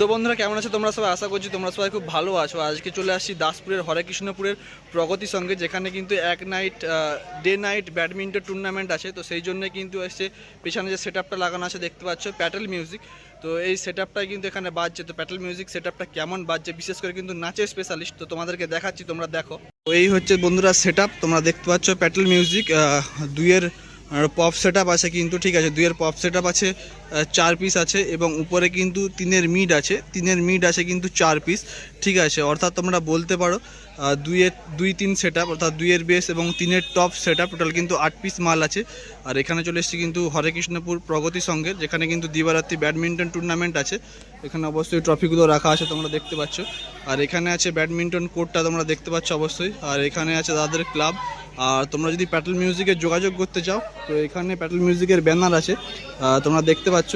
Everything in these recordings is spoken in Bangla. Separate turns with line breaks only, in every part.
তো বন্ধুরা, কেমন আছে? তোমরা সবাই আশা করছি তোমরা সবাই খুব ভালো আছো। আজকে চলে আসছি দাসপুরের, হরেকৃষ্ণপুরের প্রগতি সঙ্গে, যেখানে কিন্তু এক night day night badminton tournament আছে। তো সেই জন্য কিন্তু এসে পেছনে যে সেট আপটা লাগানো আছে, দেখতে পাচ্ছ প্যাটেল মিউজিক তো এই সেট আপটাই কিন্তু এখানে বাজছে। তো প্যাটেল মিউজিক সেট আপটা কেমন বাজছে? বিশেষ করে কিন্তু নাচের স্পেশালিস্ট তো তোমাদেরকে দেখাচ্ছি, তোমরা দেখো। তো এই হচ্ছে বন্ধুরা সেট তোমরা দেখতে পাচ্ছ প্যাটেল মিউজিক দুইয়ের পপ সেট আছে কিন্তু, ঠিক আছে, দুইয়ের পপ সেট আছে চার পিস আছে এবং উপরে কিন্তু তিনের মিড আছে। তিনের মিড আছে কিন্তু চার পিস ঠিক আছে, অর্থাৎ তোমরা বলতে পারো দুইয়ের, দুই তিন সেট অর্থাৎ দুইয়ের বেস এবং তিনের টপ সেট টোটাল কিন্তু আট পিস মাল আছে। আর এখানে চলে এসেছি কিন্তু হরেকৃষ্ণপুর প্রগতি সঙ্গের যেখানে কিন্তু দিবারাত্রি ব্যাডমিন্টন টুর্নামেন্ট আছে। এখানে অবশ্যই ট্রফিগুলো রাখা আছে, তোমরা দেখতে পাচ্ছ। আর এখানে আছে ব্যাডমিন্টন কোর্টটা তোমরা দেখতে পাচ্ছ অবশ্যই। আর এখানে আছে তাদের ক্লাব আর তোমরা যদি প্যাটেল মিউজিকে যোগাযোগ করতে চাও, তো এখানে প্যাটেল মিউজিকের ব্যানার আছে। তোমরা দেখতে পাচ্ছ।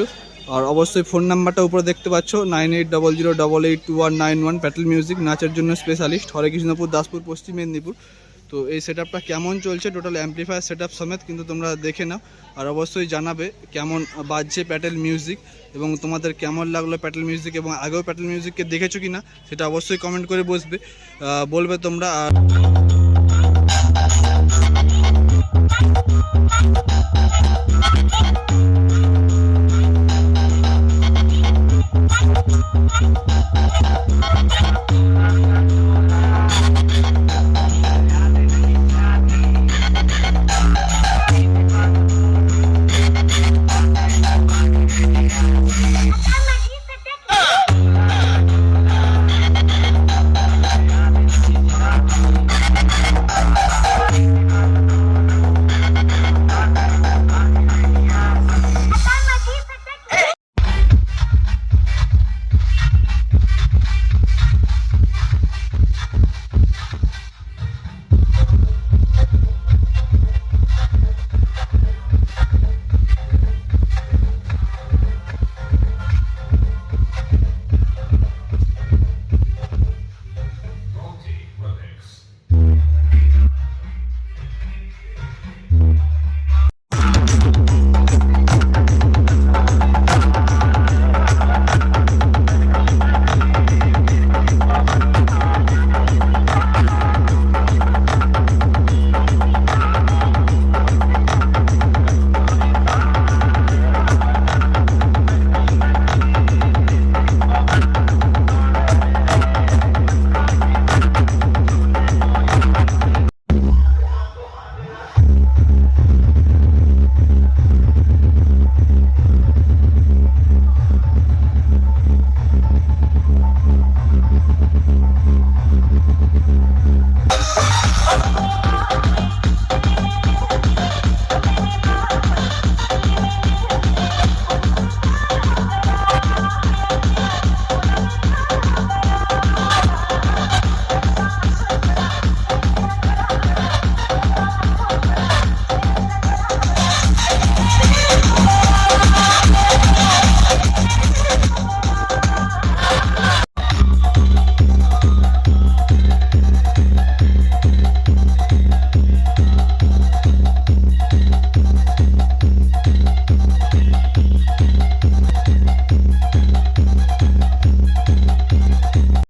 আর অবশ্যই ফোন নাম্বারটা উপরে দেখতে পাচ্ছ। Nine eight double zero double eight two one nine one Patel music নাচের জন্য স্পেশালিস্ট হরেকৃষ্ণপুর দাসপুর, পশ্চিম মেদিনীপুর। তো এই সেট আপটা কেমন চলছে? টোটাল অ্যাম্পলিফায়ার সেট সমেত কিন্তু তোমরা দেখে নাও। আর অবশ্যই জানাবে কেমন বাজছে প্যাটেল মিউজিক এবং তোমাদের কেমন লাগল প্যাটেল মিউজিক এবং আগেও প্যাটেল মিউজিককে দেখেছ কি না সেটা অবশ্যই কমেন্ট করে বসবে। বলবে তোমরা। আর Thank you.